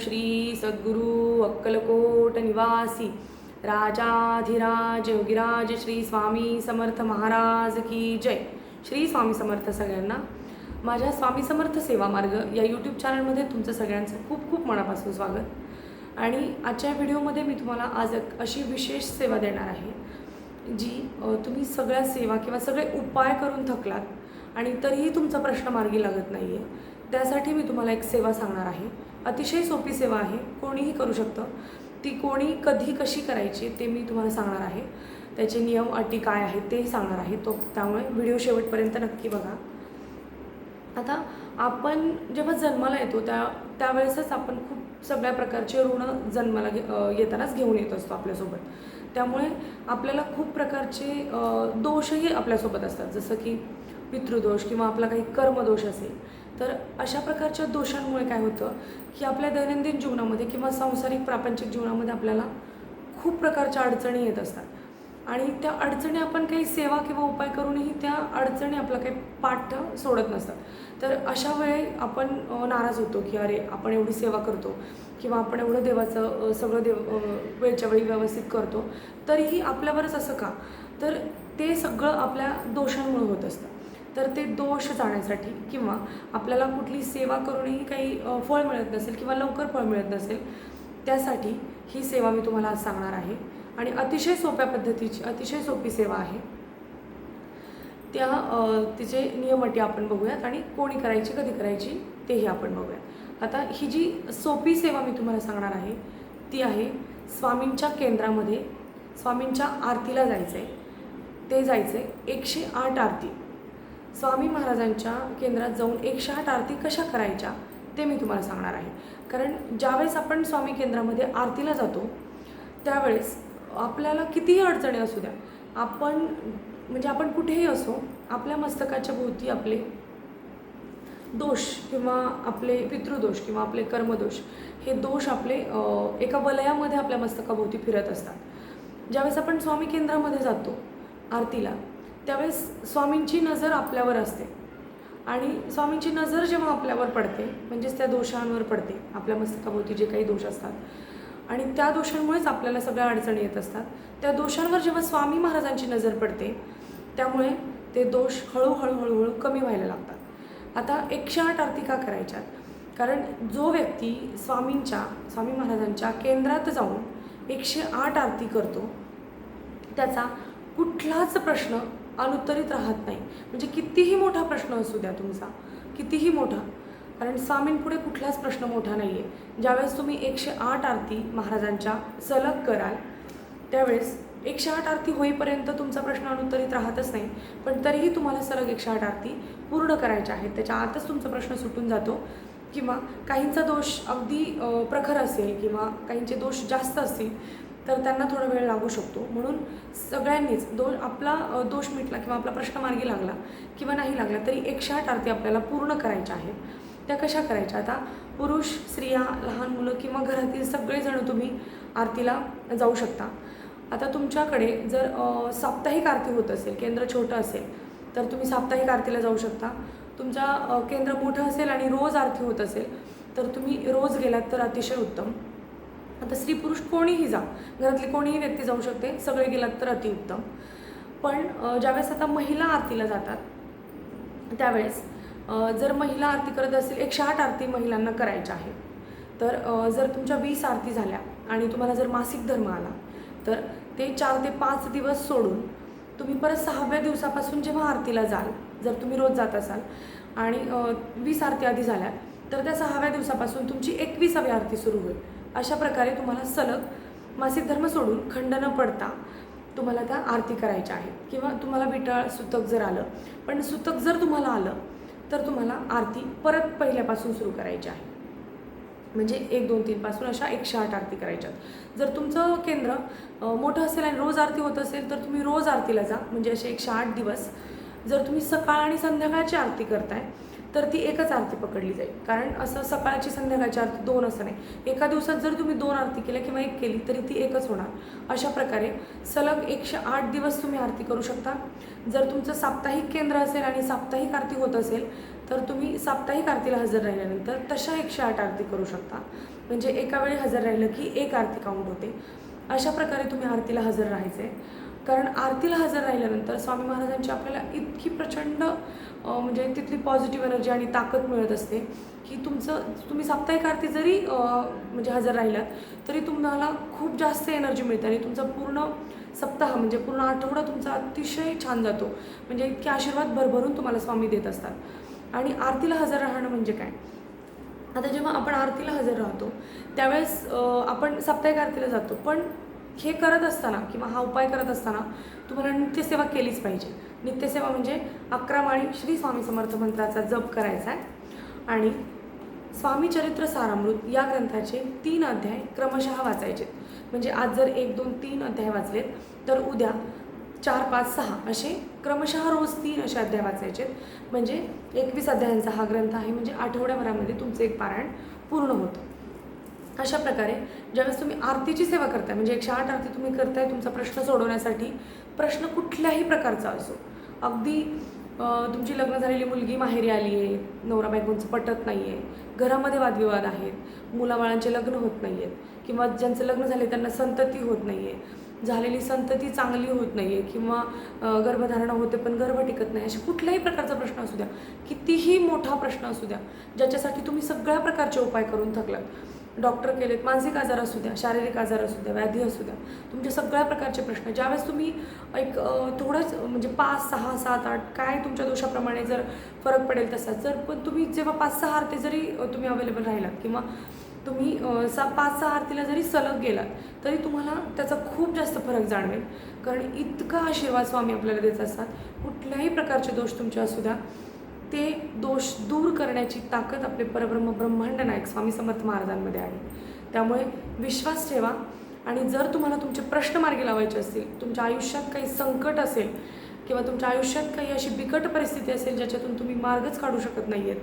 श्री सद्गुरु अक्कलकोट निवासी राजाधिराज योगिराज श्री स्वामी समर्थ महाराज की जय. श्री स्वामी समर्थ सगळ्यांना माझ्या स्वामी समर्थ सेवा मार्ग या यूट्यूब चॅनलमध्ये तुमचं सगळ्यांचं खूप खूप मनापासून स्वागत. आणि आजच्या व्हिडिओमध्ये मी तुम्हाला आज एक अशी विशेष सेवा देणार आहे जी तुम्ही सगळ्या सेवा किंवा सगळे उपाय करून थकलात आणि तरीही तुमचा प्रश्न मार्गी लागत नाही आहे त्यासाठी मी तुम्हाला एक सेवा सांगणार आहे. अतिशय सोपी सेवा आहे. कोणीही करू शकतं. ती कोणी कधी कशी करायची ते मी तुम्हाला सांगणार आहे. त्याचे नियम अटी काय आहेत तेही सांगणार आहे. तो त्यामुळे व्हिडिओ शेवटपर्यंत नक्की बघा. आता आपण जेव्हा जन्माला येतो त्या त्यावेळेसच आपण खूप सगळ्या प्रकारचे ऋण जन्माला घे येतानाच घेऊन येत असतो आपल्यासोबत. त्यामुळे आपल्याला खूप प्रकारचे दोषही आपल्यासोबत असतात. जसं की पितृदोष किंवा आपला काही कर्मदोष असेल तर अशा प्रकारच्या दोषांमुळे काय होतं की आपल्या दैनंदिन जीवनामध्ये किंवा सांसारिक प्रापंचिक जीवनामध्ये आपल्याला खूप प्रकारच्या अडचणी येत असतात. आणि त्या अडचणी आपण काही सेवा किंवा उपाय करूनही त्या अडचणी आपला काही पाठ सोडत नसतात. तर अशा वेळी आपण नाराज होतो की अरे आपण एवढी सेवा करतो किंवा आपण एवढं देवाचं सगळं देव वेळच्या वेळी व्यवस्थित करतो तरीही आपल्यावरच असं का? तर ते सगळं आपल्या दोषांमुळे होत असतं. तर ते दोष जाण्यासाठी किंवा आपल्याला कुठली सेवा करूनही काही फळ मिळत नसेल किंवा लवकर फळ मिळत नसेल त्यासाठी ही सेवा मी तुम्हाला आज सांगणार आहे. आणि अतिशय सोप्या पद्धतीची अतिशय सोपी सेवा आहे. त्या तिचे नियमटी आपण बघूयात आणि कोणी करायची कधी करायची तेही आपण बघूयात. आता ही जी सोपी सेवा मी तुम्हाला सांगणार आहे ती आहे स्वामींच्या केंद्रामध्ये स्वामींच्या आरतीला जायचं आहे ते जायचं आहे एकशे आठ आरती. स्वामी महाराजांच्या केंद्रात जाऊन एकशे आठ आरती कशा करायच्या ते मी तुम्हाला सांगणार आहे. कारण ज्यावेळेस आपण स्वामी केंद्रामध्ये आरतीला जातो त्यावेळेस आपल्याला कितीही अडचणी असू द्या आपण म्हणजे आपण कुठेही असो आपल्या मस्तकाच्या भोवती आपले दोष किंवा आपले पितृदोष किंवा आपले कर्मदोष हे दोष आपले एका वलयामध्ये आपल्या मस्तकाभोवती फिरत असतात. ज्यावेळेस आपण स्वामी केंद्रामध्ये जातो आरतीला त्यावेळेस स्वामींची नजर आपल्यावर असते. आणि स्वामींची नजर जेव्हा आपल्यावर पडते म्हणजेच त्या दोषांवर पडते आपल्या मस्तकाभोवती जे काही दोष असतात आणि त्या दोषांमुळेच आपल्याला सगळ्या अडचणी येत असतात त्या दोषांवर जेव्हा स्वामी महाराजांची नजर पडते त्यामुळे ते दोष हळूहळू हळूहळू कमी व्हायला लागतात. आता एकशे आठ आरती का करायच्यात. कारण जो व्यक्ती स्वामींच्या स्वामी महाराजांच्या केंद्रात जाऊन एकशे आठ आरती करतो त्याचा कुठलाच प्रश्न अनुत्तरित राहत नाही. म्हणजे कितीही मोठा प्रश्न असू द्या तुमचा कितीही मोठा. कारण स्वामींपुढे कुठलाच प्रश्न मोठा नाही आहे ज्यावेळेस तुम्ही एकशे आठ आरती महाराजांच्या सलग कराल त्यावेळेस एकशे आठ आरती होईपर्यंत तुमचा प्रश्न अनुत्तरित राहतच नाही. पण तरीही तुम्हाला सलग एकशे आठ आरती पूर्ण करायच्या आहेत. त्याच्या आतच तुमचा प्रश्न सुटून जातो. किंवा काहींचा दोष अगदी प्रखर असेल किंवा काहींचे दोष जास्त असतील तर त्यांना थोडा वेळ लागू शकतो. म्हणून सगळ्यांनीच दो आपला दोष मिटला किंवा आपला प्रश्न मार्गी लागला किंवा नाही लागला तरी एकशे आठ आरती आपल्याला पूर्ण करायच्या आहेत त्या कशा करायच्या? आता पुरुष स्त्रिया लहान मुलं किंवा घरातील सगळेजण तुम्ही आरतीला जाऊ शकता. आता तुमच्याकडे जर साप्ताहिक आरती होत असेल केंद्र छोटं असेल तर तुम्ही साप्ताहिक आरतीला जाऊ शकता. तुमच्या केंद्र मोठं असेल आणि रोज आरती होत असेल तर तुम्ही रोज गेलात तर अतिशय उत्तम. आता स्त्री पुरुष कोणीही जा घरातली कोणीही व्यक्ती जाऊ शकते सगळे गेलात तर अतिउत्तम. पण ज्यावेळेस आता महिला आरतीला जातात त्यावेळेस जर महिला आरती करत असेल एकशे आठ आरती महिलांना करायच्या आहे. तर जर तुमच्या वीस आरती झाल्या आणि तुम्हाला जर मासिक धर्म आला तर ते चार ते पाच दिवस सोडून तुम्ही परत सहाव्या दिवसापासून जेव्हा आरतीला जाल जर तुम्ही रोज जात असाल आणि वीस आरती आधी झाल्या तर त्या सहाव्या दिवसापासून तुमची एकविसावी आरती सुरू होईल. अशा प्रकारे तुम्हाला सलग मासिक धर्म सोडून खंड न पडता तुम्हाला त्या आरती करायच्या आहेत. किंवा तुम्हाला विटाळ सुतक जर आलं पण सुतक जर तुम्हाला आलं तर तुम्हाला आरती परत पहिल्यापासून सुरू करायची आहे. म्हणजे एक दोन तीनपासून अशा एकशे आठ आरती करायच्यात जर तुमचं केंद्र मोठं असेल आणि रोज आरती होत असेल तर तुम्ही रोज आरतीला जा. म्हणजे असे एकशे आठ दिवस. जर तुम्ही सकाळ आणि संध्याकाळची आरती करताय तर ती एकच आरती पकडली जाईल. कारण असं सकाळची संध्याकाळची आरती दोन असं नाही. एका दिवसात जर तुम्ही दोन आरती केल्या किंवा एक केली तरी ती एकच होणार. अशा प्रकारे सलग एकशे आठ दिवस तुम्ही आरती करू शकता. जर तुमचं साप्ताहिक केंद्र असेल आणि साप्ताहिक आरती होत असेल तर तुम्ही साप्ताहिक आरतीला हजर राहिल्यानंतर तशा एकशे आठ आरती करू शकता. म्हणजे एका वेळी हजर राहिलं की एक आरती काउंट होते. अशा प्रकारे तुम्ही आरतीला हजर राहायचं आहे कारण आरतीला हजर राहिल्यानंतर स्वामी महाराजांची आपल्याला इतकी प्रचंड म्हणजे तिथली पॉझिटिव्ह एनर्जी आणि ताकद मिळत असते की तुमचं तुम्ही साप्ताहिक आरती जरी म्हणजे हजर राहिलात तरी तुम्हाला खूप जास्त एनर्जी मिळते आणि तुमचा पूर्ण सप्ताह म्हणजे पूर्ण आठवडा तुमचा अतिशय छान जातो. म्हणजे इतके आशीर्वाद भरभरून तुम्हाला स्वामी देत असतात. आणि आरतीला हजर राहणं म्हणजे काय? आता जेव्हा आपण आरतीला हजर राहतो त्यावेळेस आपण साप्ताहिक आरतीला जातो पण हे करत असताना किंवा हा उपाय करत असताना तुम्हाला नित्यसेवा केलीच पाहिजे. नित्यसेवा म्हणजे अकरा माळी श्री स्वामी समर्थ मंत्राचा जप करायचा आहे. आणि स्वामी चरित्र सारामृत या ग्रंथाचे तीन अध्याय क्रमशः वाचायचे. म्हणजे आज जर एक दोन तीन अध्याय वाचलेत तर उद्या चार पाच सहा असे क्रमशः रोज तीन असे अध्याय वाचायचे. म्हणजे एकवीस अध्यायांचा हा ग्रंथ आहे. म्हणजे आठवड्याभरामध्ये तुमचं एक पारायण पूर्ण होतं. अशा प्रकारे ज्यावेळेस तुम्ही आरतीची सेवा करताय म्हणजे एकशे आठ आरती तुम्ही करताय तुमचा प्रश्न सोडवण्यासाठी प्रश्न कुठल्याही प्रकारचा असो. अगदी तुमची लग्न झालेली मुलगी माहेरी आली आहे नवरा बायकोंचं पटत नाही आहे घरामध्ये वादविवाद आहेत मुलाबाळांचे लग्न होत नाही आहेत किंवा ज्यांचं लग्न झाले त्यांना संतती होत नाही आहे झालेली संतती चांगली होत नाही आहे किंवा गर्भधारणा होते पण गर्भ टिकत नाही अशा कुठल्याही प्रकारचा प्रश्न असू द्या कितीही मोठा प्रश्न असू द्या ज्याच्यासाठी तुम्ही सगळ्या प्रकारचे उपाय करून थकलात. डॉक्टर केलेत मानसिक आजार असू द्या शारीरिक आजार असू द्या व्याधी असू द्या तुमच्या सगळ्या प्रकारचे प्रश्न ज्यावेळेस तुम्ही एक थोडंच म्हणजे पाच सहा सात आठ काय तुमच्या दोषाप्रमाणे जर फरक पडेल तसा जर पण तुम्ही जेव्हा पाच सहा आरती जरी तुम्ही अवेलेबल राहिलात किंवा तुम्ही सा पाच सहा आरतीला जरी सलग गेलात तरी तुम्हाला त्याचा खूप जास्त फरक जाणवेल. कारण इतका आशीर्वाद स्वामी आपल्याला देत असतात. कुठल्याही प्रकारचे दोष तुमचे असू द्या. ते दोष दूर करण्याची ताकद आपले परब्रह्म ब्रह्मांड नायक स्वामी समर्थ महाराजांमध्ये आहे. त्यामुळे विश्वास ठेवा आणि जर तुम्हाला तुमचे प्रश्न मार्गी लावायचे असतील तुमच्या आयुष्यात काही संकट असेल किंवा तुमच्या आयुष्यात काही अशी बिकट परिस्थिती असेल ज्याच्यातून तुम्ही मार्गच काढू शकत नाही आहेत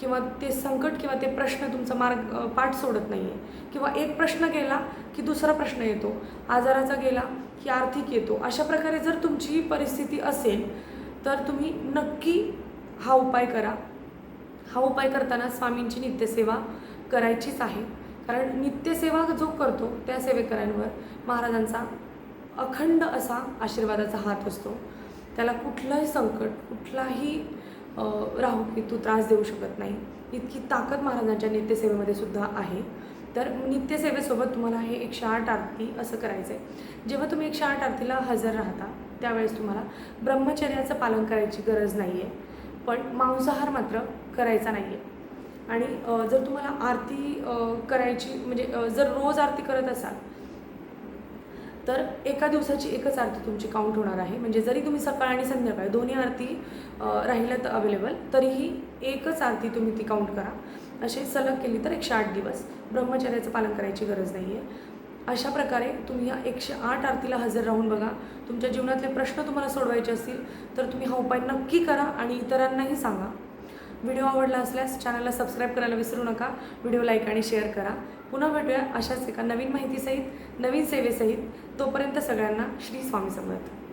किंवा ते संकट किंवा ते प्रश्न तुमचा मार्ग पाठ सोडत नाही आहे किंवा एक प्रश्न गेला की दुसरा प्रश्न येतो आजाराचा गेला की आर्थिक येतो अशा प्रकारे जर तुमची परिस्थिती असेल तर तुम्ही नक्की हा उपाय करा. हा उपाय करताना स्वामींची नित्यसेवा करायचीच आहे. कारण नित्यसेवा जो करतो त्या सेवेकऱ्यांवर महाराजांचा अखंड असा आशीर्वादाचा हात असतो. त्याला कुठलंही संकट कुठलाही राहू की तू त्रास देऊ शकत नाही. इतकी ताकद महाराजांच्या नित्यसेवेमध्ये सुद्धा आहे. तर नित्यसेवेसोबत तुम्हाला हे एकशे आठ आरती असं करायचं आहे जेव्हा तुम्ही एकशे आठ आरतीला हजर राहता त्यावेळेस तुम्हाला ब्रह्मचर्याचं पालन करायची गरज नाही आहे पण मांसाहार मात्र करायचा नाही आहे आणि जर तुम्हाला आरती करायची म्हणजे जर रोज आरती करत असाल तर एका दिवसाची एकच आरती तुमची काउंट होणार आहे. म्हणजे जरी तुम्ही सकाळ आणि संध्याकाळ दोन्ही आरती राहिल्या राहिल्यात अवेलेबल तरीही एकच आरती तुम्ही ती काउंट करा. असे सलग केली तर एकशे आठ दिवस. ब्रह्मचर्याचं पालन करायची गरज नाही आहे अशा प्रकारे तुम्ही या एकशे आठ आरतीला हजर राहून बघा. तुमच्या जीवनातले प्रश्न तुम्हाला सोडवायचे असतील तर तुम्ही हा उपाय नक्की करा आणि इतरांनाही सांगा. व्हिडिओ आवडला असल्यास चॅनलला सबस्क्राईब करायला विसरू नका. व्हिडिओ लाईक आणि शेअर करा. पुन्हा भेटूया अशाच एका नवीन माहितीसहित नवीन सेवेसहित. तोपर्यंत सगळ्यांना श्री स्वामी समर्थ.